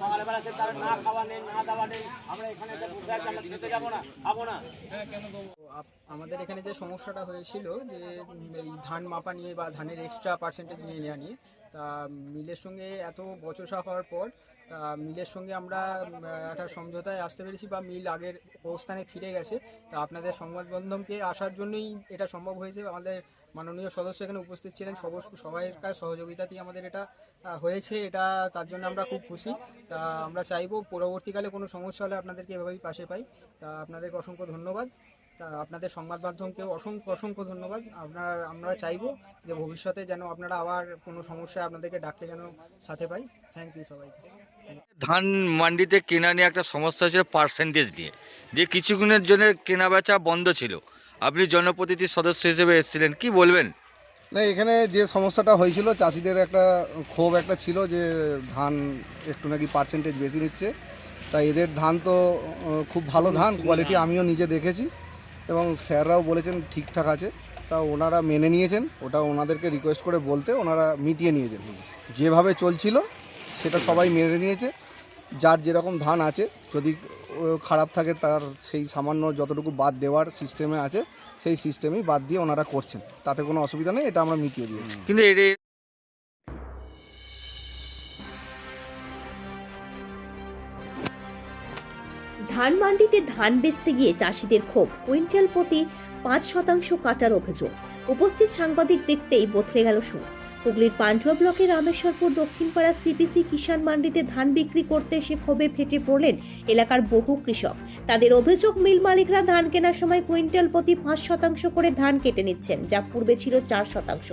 সকালবেলা সে না খাওয়া নেই না দাওয়া নেই আমরা এখানে যে বসে আছি আমরা খেতে যাব না খাব না। আমাদের এখানে যে সমস্যাটা হয়েছিল যে এই ধান মাপা নিয়ে বা ধানের এক্সট্রা পার্সেন্টেজ নিয়ে নেওয়া নিয়ে তা মিলের সঙ্গে এত বচসা হওয়ার পর মিলের সঙ্গে আমরা একটা সমঝোতায় আসতে পেরেছি বা মিল আগের অবস্থানে ফিরে গেছে। তা আপনাদের সংবাদ মাধ্যমকে আসার জন্যই এটা সম্ভব হয়েছে। আমাদের মাননীয় সদস্য এখানে উপস্থিত ছিলেন। সব- সবাইকার সহযোগিতাতেই আমাদের এটা হয়েছে। এটা তার জন্য আমরা খুব খুশি। তা আমরা চাইব পরবর্তীকালে কোনো সমস্যা হলে আপনাদেরকে এভাবেই পাশে পাই। তা আপনাদেরকে অসংখ্য ধন্যবাদ। তা আপনাদের সংবাদ মাধ্যমকেও অসংখ্য অসংখ্য ধন্যবাদ। আপনার, আমরা চাইব যে ভবিষ্যতে যেন আপনারা আবার কোনো সমস্যায় আপনাদেরকে ডাকলে যেন সাথে পাই। থ্যাংক ইউ সবাইকে। ধান মান্ডিতে কেনা নিয়ে একটা সমস্যা ছিল পার্সেন্টেজ নিয়ে। যে কিছুদিনের জন্য কেনা বেচা বন্ধ ছিল। আপনি জনপ্রতিনিধির সদস্য হিসেবে এসেছিলেন কি বলবেন? না এখানে যে সমস্যাটা হয়েছিল চাষিদের একটা ক্ষোভ একটা ছিল যে ধান একটু নাকি পার্সেন্টেজ বেশি নিচ্ছে। তাই এদের ধান তো খুব ভালো ধান কোয়ালিটি আমিও নিজে দেখেছি। এবং স্যাররাও বলেছেন ঠিকঠাক আছে। তা ওনারা মেনে নিয়েছেন ওটা ওনাদেরকে রিকোয়েস্ট করে বলতে ওনারা মিটিয়ে নিয়েছেন। যেভাবে চলছিল সেটা সবাই মেনে নিয়েছে। যার যেরকম ধান আছে যদি ও খারাপ থাকে তার সেই সামান্য যতটুকু বাদ দেওয়ার সিস্টেমে আছে সেই সিস্টেমেই বাদ দিয়ে ওনারা করছেন। তাতে কোনো অসুবিধা নেই এটা আমরা মিটিয়ে দিয়েছি। কিন্তু ধান মান্ডিতে ধান বেচতে গিয়ে চাষিদের ক্ষোভ। কুইন্টাল প্রতি পাঁচ শতাংশ কাটার অভিযোগ। উপস্থিত সাংবাদিক দেখতেই বথলে গেল সুর। হুগলির পান্ডুয়া ব্লকের রামেশ্বরপুর দক্ষিণপাড়া সিপিসি কিষাণ মান্ডিতে ধান বিক্রি করতে এসে ক্ষোভে ফেটে পড়লেন এলাকার বহু কৃষক। তাদের অভিযোগ, মিল মালিকরা ধান কেনার সময় কুইন্টাল প্রতি পাঁচ শতাংশ করে ধান কেটে নিচ্ছেন, যা পূর্বে ছিল চার শতাংশ।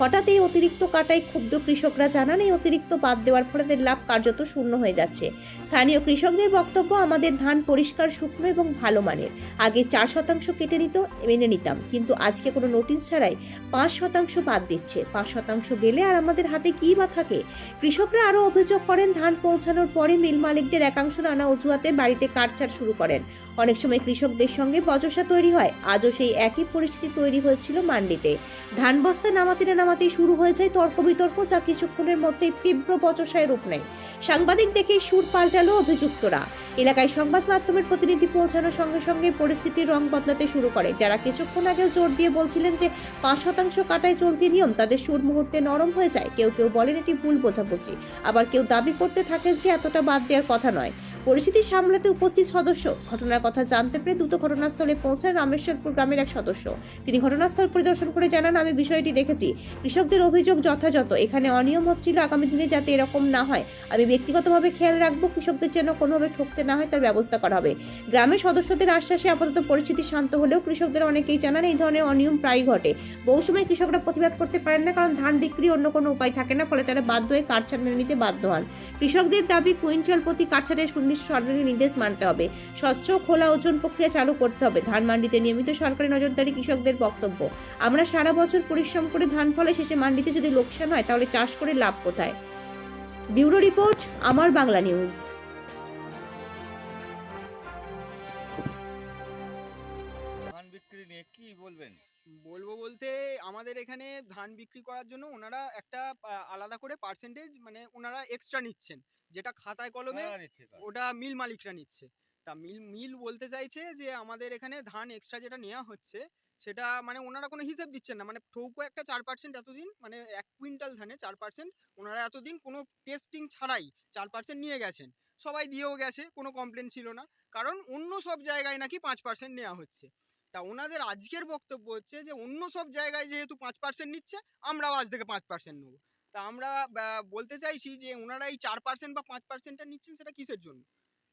হঠাৎ এই অতিরিক্ত কাটায় ক্ষুব্ধ কৃষকরা জানান, এই অতিরিক্ত বাদ দেওয়ার ফলে তাদের লাভ কার্যত শূন্য হয়ে যাচ্ছে। স্থানীয় কৃষকদের বক্তব্য, আমাদের ধান পরিষ্কার, শুকনো এবং ভালো মানের। আগে চার শতাংশ কেটে নিত, মেনে নিতাম। কিন্তু আজকে কোনো নোটিশ ছাড়াই পাঁচ শতাংশ বাদ দিচ্ছে, পাঁচ শতাংশ গেলে আর আমাদের হাতে কি বা থাকে? কৃষকরা আরও অভিযোগ করেন, ধান পৌঁছানোর পরে মিল মালিকদের একাংশ নানা অজুহাতে বাড়িতে কাটছাড় শুরু করেন। অনেক সময় কৃষকদের সঙ্গে বচসা তৈরি হয়। আজও সেই একই পরিস্থিতি তৈরি হয়েছিল মান্ডিতে। ধান বস্তা নামাতে না নামাতেই শুরু হয়ে যায় তর্ক বিতর্ক যা কিছুক্ষণের মধ্যেই তীব্র বচসায় রূপ নেয়। সাংবাদিক দেখে সুর পাল্টালো অভিযুক্তরা। এলাকায় সংবাদ মাধ্যমের প্রতিনিধি পৌঁছানোর সঙ্গে সঙ্গে পরিস্থিতির রং বদলাতে শুরু করে। যারা কিছুক্ষণ আগেও জোর দিয়ে বলছিলেন যে পাঁচ শতাংশ কাটায় চলতি নিয়ম, তাদের সুর মুহূর্তে নরম হয়ে যায়। কেউ কেউ বলেন এটি ভুল বোঝাবুঝি। আবার কেউ দাবি করতে থাকেন যে এতটা বাদ দেওয়ার কথা নয়। পরিস্থিতি সামলাতে উপস্থিত সদস্য। ঘটনার কথা জানতে পেরে দ্রুত ঘটনাস্থলে পৌঁছান রামেশ্বরপুর গ্রামের এক সদস্য। তিনি ঘটনাস্থল পরিদর্শন করে জানান, আমি বিষয়টি দেখেছি। কৃষকদের অভিযোগ যথাযথ। এখানে অনিয়ম হচ্ছিল আগামী দিনে যাতে এরকম না হয়। আমি ব্যক্তিগতভাবে খেয়াল রাখব, কৃষকদের যেন কোনোভাবে ঠকতে না হয় তার ব্যবস্থা করা হবে। গ্রামের সদস্যদের আশ্বাসে আপাতত পরিস্থিতি শান্ত হলেও কৃষকদের অনেকেই জানান, এই ধরনের অনিয়ম প্রায়ই ঘটে। বহু সময় কৃষকরা প্রতিবাদ করতে পারেন না, কারণ ধান বিক্রি অন্য কোনো উপায় থাকে না, ফলে তারা বাধ্য হয়ে কাটছাট মেনে নিতে বাধ্য হন। কৃষকদের দাবি, কুইন্টাল প্রতি কাটছাটের সুনির্দিষ্ট সরকারি নির্দেশ মানতে হবে। স্বচ্ছ খোলা ওজন প্রক্রিয়া চালু করতে হবে। ধান মান্ডিতে নিয়মিত সরকারি নজরদারি কৃষকদের বক্তব্য। আমরা সারা বছর পরিশ্রম করে ধান ফলে শেষে মান্ডিতে যদি লোকসান হয় তাহলে চাষ করে লাভ কোথায়? ব্যুরো রিপোর্ট আমার বাংলা নিউজ। ধান বিক্রি নিয়ে কি বলবেন? বলব বলতে আমাদের এখানে ধান বিক্রি করার জন্য ওনারা একটা আলাদা করে পার্সেন্টেজ মানে ওনারা এক্সট্রা নিচ্ছেন। যেটা খাতায় কলমে ওটা মিল মালিকরা নিচ্ছে। তা মিল মিল বলতে চাইছে যে আমাদের এখানে ধান এক্সট্রা যেটা নেওয়া হচ্ছে সেটা মানে ওনারা কোনো হিসেব দিচ্ছেন না। মানে ঠৌকো একটা চার পার্সেন্ট এতদিন মানে এক কুইন্টাল ধানে চার পার্সেন্ট ওনারা এতদিন কোনো টেস্টিং ছাড়াই চার পার্সেন্ট নিয়ে গেছেন। সবাই দিয়েও গেছে কোনো কমপ্লেন ছিল না। কারণ অন্য সব জায়গায় নাকি পাঁচ পার্সেন্ট নেওয়া হচ্ছে। তা ওনাদের আজকের বক্তব্য হচ্ছে যে অন্য সব জায়গায় যেহেতু পাঁচ পার্সেন্ট নিচ্ছে আমরাও আজ থেকে পাঁচ পার্সেন্ট নেব। তা আমরা বলতে চাইছি যে ওনারা এই চার পার্সেন্ট বা পাঁচ পার্সেন্টটা নিচ্ছেন সেটা কিসের জন্য?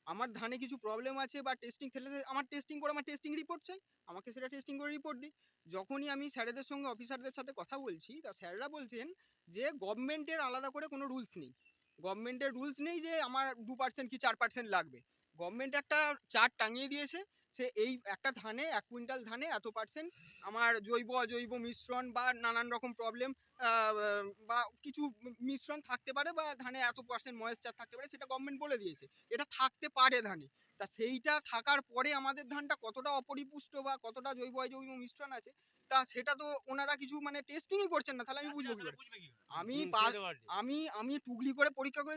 আমার ধানে কিছু প্রবলেম আছে বা টেস্টিং ফেলে আমার টেস্টিং করে আমার টেস্টিং রিপোর্ট চাই, আমাকে সেটা টেস্টিং করে রিপোর্ট দিই যখনই আমি স্যারেদের সঙ্গে অফিসারদের সাথে কথা বলছি, তা স্যাররা বলছেন যে গভর্নমেন্টের আলাদা করে কোনো রুলস নেই। গভর্নমেন্টের রুলস নেই যে, আমার দু পার্সেন্ট কি চার পার্সেন্ট লাগবে। গভর্নমেন্ট একটা চার্ট টাঙিয়ে দিয়েছে সে এই একটা ধানে এক কুইন্টাল ধানে এত পার্সেন্ট আমার জৈব অজৈব মিশ্রণ বা নানান রকম প্রবলেম বা কিছু মিশ্রণ থাকতে পারে বা ধানে এত পার্সেন্ট ময়েশ্চার থাকতে পারে সেটা গভর্নমেন্ট বলে দিয়েছে। এটা থাকতে পারে ধানে। তা সেইটা থাকার পরে আমাদের ধানটা কতটা অপরিপুষ্ট বা কতটা জৈব অজৈব মিশ্রণ আছে তা সেটা তো ওনারা কিছু মানে টেস্টিংই করছেন না তাহলে আমি বুঝব কি করে? আমি আমি আমি টুকলি করে পরীক্ষা করে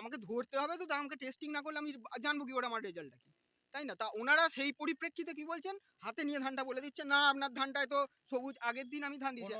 আমাকে ধরতে হবে তো আমাকে টেস্টিং না করলে আমি জানব কি করে আমার রেজাল্টটা কি? তাই না? তা ওনারা সেই পরিপ্রেক্ষিতে কি বলছেন? হাতে নিয়ে ধানটা বলে দিচ্ছে না আপনার ধানটায় তো সবুজ আগের দিন আমি ধান দিয়েছি।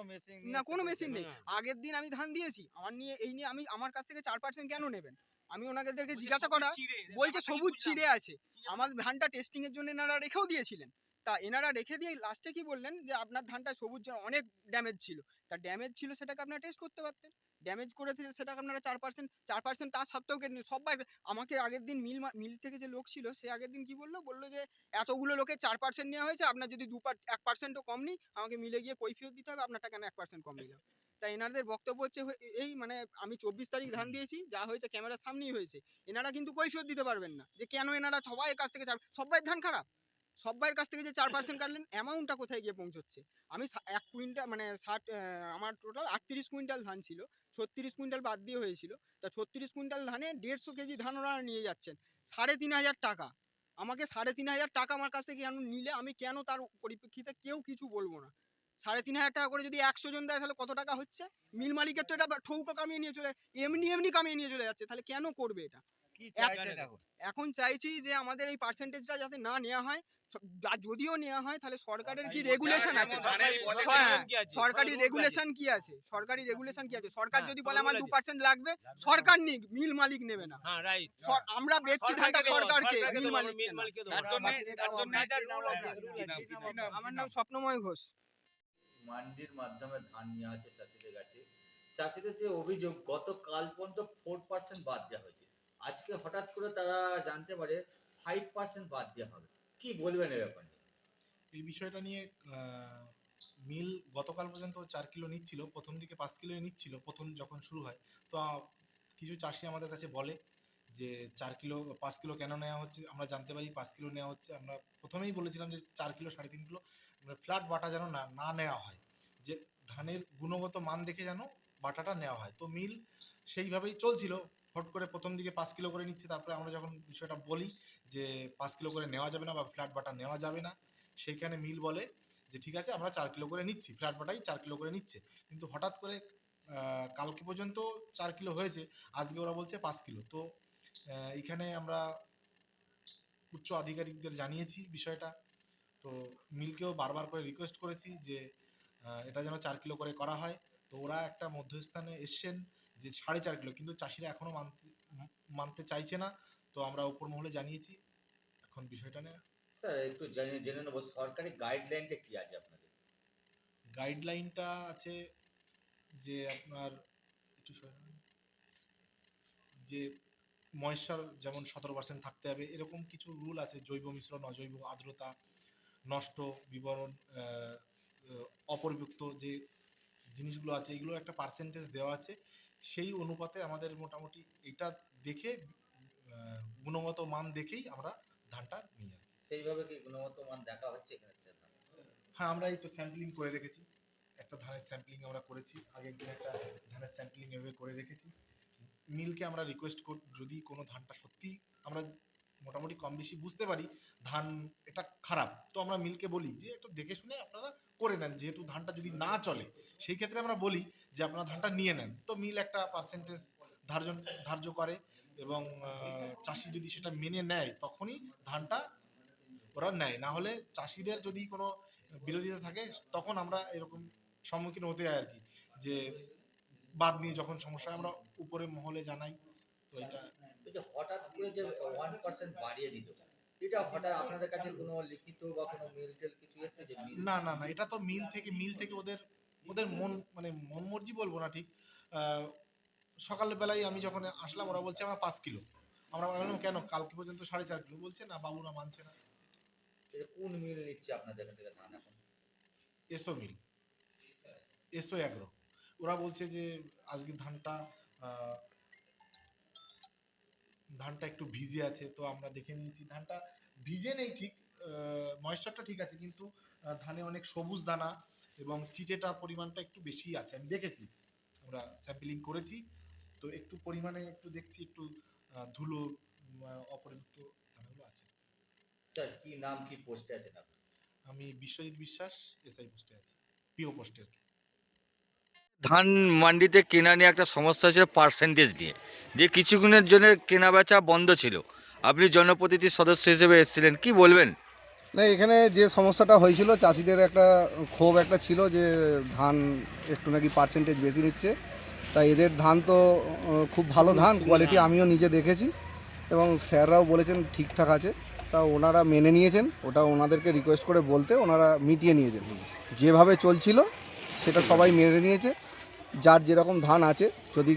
না কোনো মেশিন নেই। আগের দিন আমি ধান দিয়েছি আমার নিয়ে এই নিয়ে আমি আমার কাছ থেকে চার পার্সেন্ট কেন নেবেন? আমি ওনাদেরকে জিজ্ঞাসা করা বলছে সবুজ ছিঁড়ে আছে। আমার ধানটা টেস্টিং এর জন্য এনারা রেখেও দিয়েছিলেন। তা এনারা রেখে দিয়ে লাস্টে কি বললেন? যে আপনার ধানটা সবুজ অনেক ড্যামেজ ছিল। তা ড্যামেজ ছিল সেটাকে আপনারা টেস্ট করতে পারতেন। ড্যামেজ করে দিলে সেটাকে আপনারা চার পার্সেন্ট চার পার্সেন্ট তার সত্ত্বেও কেটে। সবাই আমাকে আগের দিন মিল মিল থেকে যে লোক ছিল, সে আগের দিন কি বলল? বলল যে, এতগুলো লোকের চার পার্সেন্ট নেওয়া হয়েছে, আপনার যদি দু পার, এক পার্সেন্টও কম নিই, আমাকে মিলে গিয়ে কৈফিয়ত দিতে হবে আপনারটা কেন এক পার্সেন্ট কম নিলাম তাই এনাদের বক্তব্য হচ্ছে, এই মানে আমি চব্বিশ তারিখ ধান দিয়েছি, যা হয়েছে ক্যামেরার সামনেই হয়েছে। এনারা কিন্তু কৈফিয়ত দিতে পারবেন না, যে কেন এনারা সবাই কাছ থেকে চার সবাই ধান খারাপ। সবাইয়ের কাছ থেকে যে চার পার্সেন্ট কাটলেন অ্যামাউন্টটা কোথায় গিয়ে পৌঁছচ্ছে? আমি এক কুইন্টাল মানে ষাট আমার টোটাল আটত্রিশ কুইন্টাল ধান ছিল। ছত্রিশ কুইন্টাল বাদ দিয়ে হয়েছিল। তা ছত্রিশ কুইন্টাল ধানে দেড়শো কেজি ধান ওরা নিয়ে যাচ্ছেন। সাড়ে তিন হাজার টাকা। আমাকে সাড়ে তিন হাজার টাকা আমার কাছ থেকে কেন নিলে? আমি কেন তার পরিপ্রেক্ষিতে কেউ কিছু বলব না। সাড়ে তিন হাজার টাকা করে যদি একশো জন দেয় তাহলে কত টাকা হচ্ছে? মিল মালিকের তো এটা ঠৌকো কামিয়ে নিয়ে চলে এমনি এমনি কামিয়ে নিয়ে চলে যাচ্ছে। তাহলে কেন করবে এটা? এখন? চাইছি যে আমাদের এই পার্সেন্টেজটা যাতে না নেওয়া হয় যদিও নেওয়া হয় তাহলে সরকারের কি রেগুলেশন আছে হ্যাঁ, সরকারি রেগুলেশন কি আছে? সরকারি রেগুলেশন কি আছে? সরকার যদি বলে আমার দু পার্সেন্ট লাগবে সরকার নিক মিল মালিক নেবে না। হ্যাঁ আমরা বেচছি ধানটা সরকারকে মিল মালিক আমার নাম স্বপ্নময় ঘোষ। মান্ডির মাধ্যমে ধান নেওয়া হচ্ছে চাষিদের কাছে। চাষিদের যে অভিযোগ গতকাল পর্যন্ত ফোর পার্সেন্ট বাদ দেওয়া হয়েছে। আজকে হঠাৎ করে তারা জানতে পারে ফাইভ পার্সেন্ট বাদ দেওয়া হবে। কি বলবেন এ ব্যাপারে এই বিষয়টা নিয়ে মিল গতকাল পর্যন্ত চার কিলো নিচ্ছিল, প্রথম দিকে পাঁচ কিলোই নিচ্ছিল, প্রথম যখন শুরু হয়। তো কিছু চাষি আমাদের কাছে বলে যে, চার কিলো, পাঁচ কিলো কেন নেওয়া হচ্ছে? আমরা জানতে পারি পাঁচ কিলো নেওয়া হচ্ছে। আমরা প্রথমেই বলেছিলাম যে, চার কিলো, সাড়ে তিন কিলো ফ্ল্যাট বাটা যেন না না নেওয়া হয়। যে, ধানের গুণগত মান দেখে যেন বাটাটা নেওয়া হয়। তো মিল সেইভাবেই চলছিল। হট করে প্রথম দিকে পাঁচ কিলো করে নিচ্ছে, তারপরে আমরা যখন বিষয়টা বলি যে পাঁচ কিলো করে নেওয়া যাবে না বা ফ্ল্যাট বাটা নেওয়া যাবে না, সেইখানে মিল বলে যে ঠিক আছে, আমরা চার কিলো করে নিচ্ছি ফ্ল্যাট বাটাই চার কিলো করে নিচ্ছে। কিন্তু হঠাৎ করে কালকে পর্যন্ত চার কিলো হয়েছে, আজকে ওরা বলছে পাঁচ কিলো। তো এখানে আমরা উচ্চ আধিকারিকদের জানিয়েছি বিষয়টা। তো মিলকেও বারবার করে রিকোয়েস্ট করেছি যে এটা যেন চার কিলো করে করা হয়। তো ওরা একটা মধ্যস্থানে এসছেন যে সাড়ে চার কিলো কিন্তু চাষিরা এখনও মানতে মানতে চাইছে না। তো আমরা উপর মহলে জানিয়েছি। এখন বিষয়টা নিয়ে। স্যার একটু জেনে জেনে নেব সরকারি গাইডলাইনটা কি আছে আপনাদের? গাইডলাইনটা আছে যে আপনার একটু যে ময়েশ্চার যেমন সতেরো পার্সেন্ট থাকতে হবে এরকম কিছু রুল আছে জৈব মিশ্রণ অজৈব আর্দ্রতা নষ্ট বিবরণ অপরিযুক্ত যে জিনিসগুলো আছে এগুলো একটা পার্সেন্টেজ দেওয়া আছে। সেই অনুপাতে আমাদের মোটামুটি এটা দেখে গুণগত মান দেখেই আমরা ধানটা নিয়ে কি। সেইভাবে কি গুণগত মান দেখা হচ্ছে এখানে? হ্যাঁ আমরা এই তো স্যাম্পলিং করে রেখেছি। একটা ধানের স্যাম্পলিং আমরা করেছি আগের দিন একটা ধানের স্যাম্পলিং এভাবে করে রেখেছি। মিলকে আমরা রিকোয়েস্ট কর যদি কোনো ধানটা সত্যি আমরা মোটামুটি কম বেশি বুঝতে পারি, ধান এটা খারাপ। তো আমরা মিলকে বলি যে, একটু দেখে শুনে আপনারা করে নেন, যেহেতু ধানটা যদি না চলে, সেই ক্ষেত্রে আমরা বলি যে, আপনারা ধানটা নিয়ে নেন। তো মিল একটা পার্সেন্টেজ ধার্য ধার্য করে এবং চাষি যদি সেটা মেনে নেয়, তখনই ধানটা ওরা নেয়। না হলে চাষিদের যদি কোনো বিরোধিতা থাকে, তখন আমরা এরকম সম্মুখীন হতে হয় আর কি যে বাদ নিয়ে যখন সমস্যা আমরা উপরে মহলে জানাই। তো এটা যে হঠাৎ করে যে ওয়ান পার্সেন্ট বাড়িয়ে দিল এটা হঠাৎ আপনাদের কাছে কোনো লিখিত বা কোনো মেল টেল কিছু এসেছে যে না না না এটা তো মিল থেকে মিল থেকে ওদের ওদের মন মানে মন মর্জি বলব না ঠিক। আহ, সকালের বেলায় আমি যখন আসলাম ওরা বলছে আমরা পাঁচ কিলো। আমরা বললাম কেন? কালকে পর্যন্ত সাড়ে চার কিলো বলছে না বাবুরা মানছে না। কোন মিল নিচ্ছে আপনাদের এখান থেকে ধান এখন? এসো মিল এসো অ্যাগ্রো ওরা বলছে যে আজকে ধানটা ধানটা একটু ভিজে আছে তো আমরা দেখে নিয়েছি। ধানটা ভিজে নেই ঠিক ময়েশ্চারটা ঠিক আছে কিন্তু ধানে অনেক সবুজ দানা এবং চিটেটার পরিমাণটা একটু বেশি আছে। আমি দেখেছি আমরা স্যাম্পলিং করেছি তো একটু পরিমাণে একটু দেখছি একটু ধুলো অপরিণত দানাগুলো আছে। স্যার কি নাম কি পোস্টে আছেন আপনি? আমি বিশ্বজিৎ বিশ্বাস এসআই পোস্টে আছি পিও পোস্টে। ধান মান্ডিতে কেনা নিয়ে একটা সমস্যা ছিল পার্সেন্টেজ নিয়ে। যে কিছুদিনের জন্য কেনা বেচা বন্ধ ছিল। আপনি জনপ্রতিনিধির সদস্য হিসেবে এসেছিলেন কি বলবেন? না এখানে যে সমস্যাটা হয়েছিল চাষিদের একটা ক্ষোভ একটা ছিল যে ধান একটু নাকি পার্সেন্টেজ বেশি নিচ্ছে। তাই এদের ধান তো খুব ভালো ধান কোয়ালিটি আমিও নিজে দেখেছি। এবং স্যাররাও বলেছেন ঠিকঠাক আছে। তা ওনারা মেনে নিয়েছেন ওটা ওনাদেরকে রিকোয়েস্ট করে বলতে ওনারা মিটিয়ে নিয়েছেন। যেভাবে চলছিল সেটা সবাই মেনে নিয়েছে। যার যেরকম ধান আছে যদি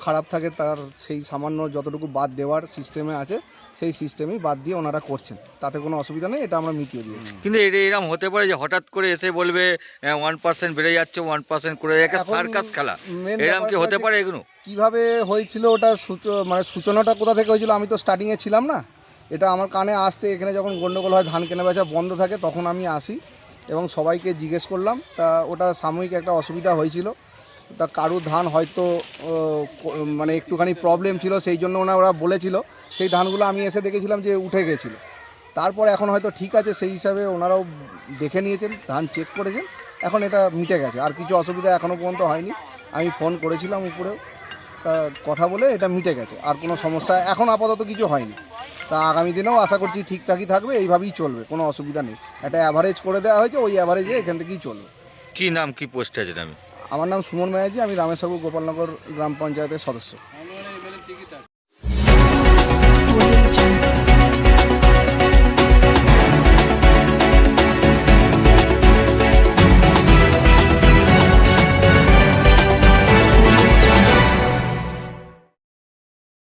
খারাপ থাকে তার সেই সামান্য যতটুকু বাদ দেওয়ার সিস্টেমে আছে সেই সিস্টেমেই বাদ দিয়ে ওনারা করছেন। তাতে কোনো অসুবিধা নেই এটা আমরা মিটিয়ে দিয়েছি। কিন্তু এটা এরকম হতে পারে যে হঠাৎ করে এসে বলবে ওয়ান পার্সেন্ট বেড়ে যাচ্ছে ওয়ান পার্সেন্ট করে একটা সার্কাস খেলা। এরকম কি হতে পারে এগুলো? কীভাবে হয়েছিল ওটা সূচ- মানে সূচনাটা কোথা থেকে হয়েছিল? আমি তো স্টার্টিংয়ে ছিলাম না। এটা আমার কানে আসতে এখানে যখন গন্ডগোল হয় ধান কেনা বেচা বন্ধ থাকে তখন আমি আসি এবং সবাইকে জিজ্ঞেস করলাম। তা ওটা সাময়িক একটা অসুবিধা হয়েছিল। তা কারুর ধান হয়তো মানে একটুখানি প্রবলেম ছিল, সেই জন্য ওনা, ওরা বলেছিল। সেই ধানগুলো আমি এসে দেখেছিলাম যে উঠে গেছিল। তারপর এখন হয়তো ঠিক আছে, সেই হিসাবে ওনারাও দেখে নিয়েছেন, ধান চেক করেছেন। এখন এটা মিটে গেছে, আর কিছু অসুবিধা এখনও পর্যন্ত হয়নি। আমি ফোন করেছিলাম উপরেও কথা বলে এটা মিটে গেছে, আর কোনো সমস্যা এখন আপাতত কিছু হয়নি। তা আগামী দিনেও আশা করছি ঠিকঠাকই থাকবে, এইভাবেই চলবে, কোনো অসুবিধা নেই। একটা অ্যাভারেজ করে দেওয়া হয়েছে, ওই অ্যাভারেজে এখান থেকেই চলবে। কি নাম, কি পোস্ট আছে আমি আমার নাম সুমন ব্যানার্জি আমি রামেশ্বর গোপালনগর গ্রাম পঞ্চায়েতের সদস্য।